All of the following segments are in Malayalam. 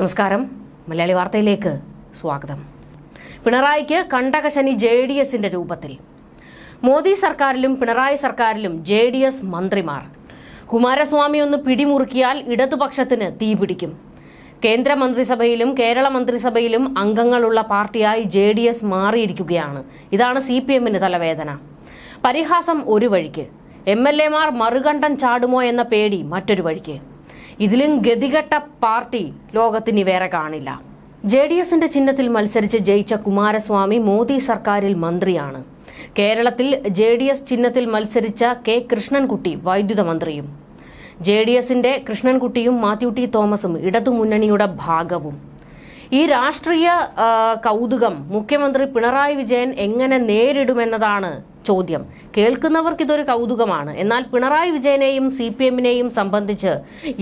നമസ്കാരം. മലയാളി വാർത്തയിലേക്ക് സ്വാഗതം. പിണറായിക്ക് കണ്ടകശനി ജെ ഡി എസിന്റെ രൂപത്തിൽ. മോദി സർക്കാരിലും പിണറായി സർക്കാരിലും ജെ ഡി എസ് മന്ത്രിമാർ. കുമാരസ്വാമി ഒന്ന് പിടിമുറുക്കിയാൽ ഇടതുപക്ഷത്തിന് തീപിടിക്കും കേന്ദ്ര മന്ത്രിസഭയിലും കേരള മന്ത്രിസഭയിലും അംഗങ്ങളുള്ള പാർട്ടിയായി ജെ ഡി എസ് മാറിയിരിക്കുകയാണ്. ഇതാണ് സി പി എമ്മിന് തലവേദന. പരിഹാസം ഒരു വഴിക്ക്. എം എൽ എമാർ മറുകണ്ഠം ചാടുമോ എന്ന പേടി മറ്റൊരു വഴിക്ക്. ഇതിലും ഗതികെട്ട പാർട്ടി ലോകത്തിന് വേറെ കാണില്ല. ജെ ഡി എസിന്റെ ചിഹ്നത്തിൽ മത്സരിച്ച് ജയിച്ച കുമാരസ്വാമി മോദി സർക്കാരിൽ മന്ത്രിയാണ്. കേരളത്തിൽ ജെ ഡി എസ് ചിഹ്നത്തിൽ മത്സരിച്ച കെ കൃഷ്ണൻകുട്ടി വൈദ്യുത മന്ത്രിയും. ജെ ഡി എസിന്റെ കൃഷ്ണൻകുട്ടിയും മാത്യു ടി തോമസും ഇടതുമുന്നണിയുടെ ഭാഗവും. ഈ രാഷ്ട്രീയ കൗതുകം മുഖ്യമന്ത്രി പിണറായി വിജയൻ എങ്ങനെ നേരിടുമെന്നതാണ് ചോദ്യം. കേൾക്കുന്നവർക്ക് ഇതൊരു കൗതുകമാണ്. എന്നാൽ പിണറായി വിജയനെയും സി പി എമ്മിനെയും സംബന്ധിച്ച്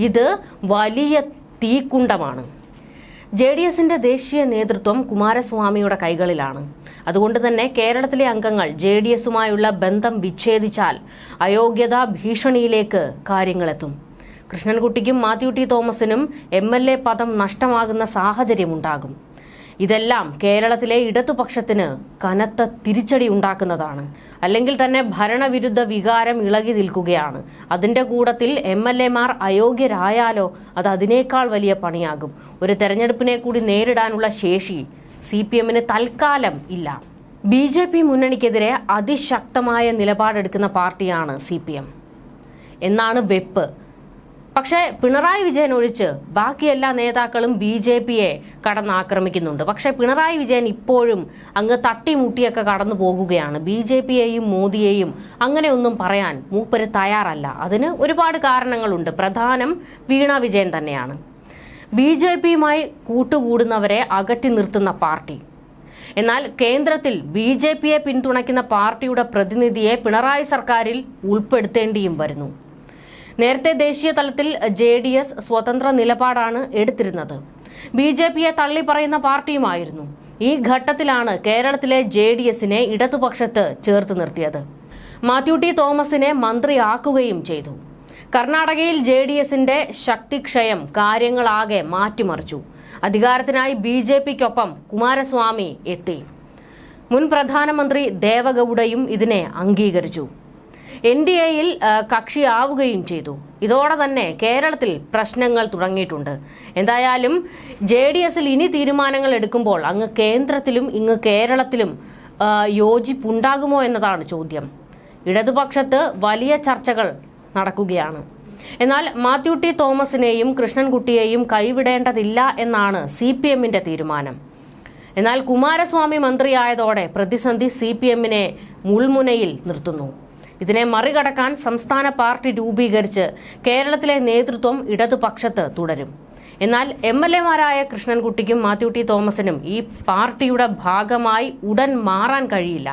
ഇത് വലിയ തീക്കുണ്ടമാണ്. ജെ ഡി എസിന്റെ ദേശീയ നേതൃത്വം കുമാരസ്വാമിയുടെ കൈകളിലാണ്. അതുകൊണ്ട് തന്നെ കേരളത്തിലെ അംഗങ്ങൾ ജെ ഡി എസുമായുള്ള ബന്ധം വിച്ഛേദിച്ചാൽ അയോഗ്യതാ ഭീഷണിയിലേക്ക് കാര്യങ്ങളെത്തും. കൃഷ്ണൻകുട്ടിക്കും മാത്യു ടി തോമസിനും എം എൽ എ പദം നഷ്ടമാകുന്ന സാഹചര്യമുണ്ടാകും. ഇതെല്ലാം കേരളത്തിലെ ഇടതുപക്ഷത്തിന് കനത്ത തിരിച്ചടി ഉണ്ടാക്കുന്നതാണ്. അല്ലെങ്കിൽ തന്നെ ഭരണവിരുദ്ധ വികാരം ഇളകി നിൽക്കുകയാണ്. അതിന്റെ കൂടത്തിൽ എം എൽ എമാർ അയോഗ്യരായാലോ അത് അതിനേക്കാൾ വലിയ പണിയാകും. ഒരു തെരഞ്ഞെടുപ്പിനെ കൂടി നേരിടാനുള്ള ശേഷി സി പി എമ്മിന് തൽക്കാലം ഇല്ല. ബി ജെ പി മുന്നണിക്കെതിരെ അതിശക്തമായ നിലപാടെടുക്കുന്ന പാർട്ടിയാണ് സി പി എം. എന്നാണ് വെപ്പ്. പക്ഷേ പിണറായി വിജയൻ ഒഴിച്ച് ബാക്കി എല്ലാ നേതാക്കളും ബി ജെ പിയെ കടന്നാക്രമിക്കുന്നുണ്ട്. പക്ഷേ പിണറായി വിജയൻ ഇപ്പോഴും അങ്ങ് തട്ടിമുട്ടിയൊക്കെ കടന്നു പോകുകയാണ്. ബി ജെ പിയെയും മോദിയെയും അങ്ങനെയൊന്നും പറയാൻ മൂപ്പര് തയ്യാറല്ല. അതിന് ഒരുപാട് കാരണങ്ങളുണ്ട്. പ്രധാനം വീണ വിജയൻ തന്നെയാണ്. ബി ജെ പിയുമായി കൂട്ടുകൂടുന്നവരെ അകറ്റി നിർത്തുന്ന പാർട്ടി. എന്നാൽ കേന്ദ്രത്തിൽ ബി ജെ പിയെ പിന്തുണയ്ക്കുന്ന പാർട്ടിയുടെ പ്രതിനിധിയെ പിണറായി സർക്കാരിൽ ഉൾപ്പെടുത്തേണ്ടിയും വരുന്നു. നേരത്തെ ദേശീയ തലത്തിൽ ജെ ഡി എസ് സ്വതന്ത്ര നിലപാടാണ് എടുത്തിരുന്നത്. ബി ജെ പിയെ തള്ളിപ്പറയുന്ന പാർട്ടിയുമായിരുന്നു. ഈ ഘട്ടത്തിലാണ് കേരളത്തിലെ ജെ ഡി എസിനെ ഇടതുപക്ഷത്ത് ചേർത്ത് നിർത്തിയത്. മാത്യു ടി തോമസിനെ മന്ത്രിയാക്കുകയും ചെയ്തു. കർണാടകയിൽ ജെ ഡി എസിന്റെ ശക്തിക്ഷയം കാര്യങ്ങളാകെ മാറ്റിമറിച്ചു. അധികാരത്തിനായി ബി ജെ പിക്കൊപ്പം കുമാരസ്വാമി എത്തി. മുൻ പ്രധാനമന്ത്രി ദേവഗൌഡയും ഇതിനെ അംഗീകരിച്ചു. എൻ ഡി എയിൽ കക്ഷിയാവുകയും ചെയ്തു. ഇതോടെ തന്നെ കേരളത്തിൽ പ്രശ്നങ്ങൾ തുടങ്ങിയിട്ടുണ്ട്. എന്തായാലും ജെ ഡി എസിൽ ഇനി തീരുമാനങ്ങൾ എടുക്കുമ്പോൾ അങ്ങ് കേന്ദ്രത്തിലും ഇങ്ങ് കേരളത്തിലും യോജിപ്പുണ്ടാകുമോ എന്നതാണ് ചോദ്യം. ഇടതുപക്ഷത്ത് വലിയ ചർച്ചകൾ നടക്കുകയാണ്. എന്നാൽ മാത്യു ടി തോമസിനെയും കൃഷ്ണൻകുട്ടിയെയും കൈവിടേണ്ടതില്ല എന്നാണ് സി പി തീരുമാനം. എന്നാൽ കുമാരസ്വാമി മന്ത്രിയായതോടെ പ്രതിസന്ധി സി പി എമ്മിനെ മുൾമുനയിൽ നിർത്തുന്നു. ഇതിനെ മറികടക്കാൻ സംസ്ഥാന പാർട്ടി രൂപീകരിച്ച് കേരളത്തിലെ നേതൃത്വം ഇടതുപക്ഷത്ത് തുടരും. എന്നാൽ എം എൽ എമാരായ കൃഷ്ണൻകുട്ടിക്കും മാത്യു ടി തോമസിനും ഈ പാർട്ടിയുടെ ഭാഗമായി ഉടൻ മാറാൻ കഴിയില്ല.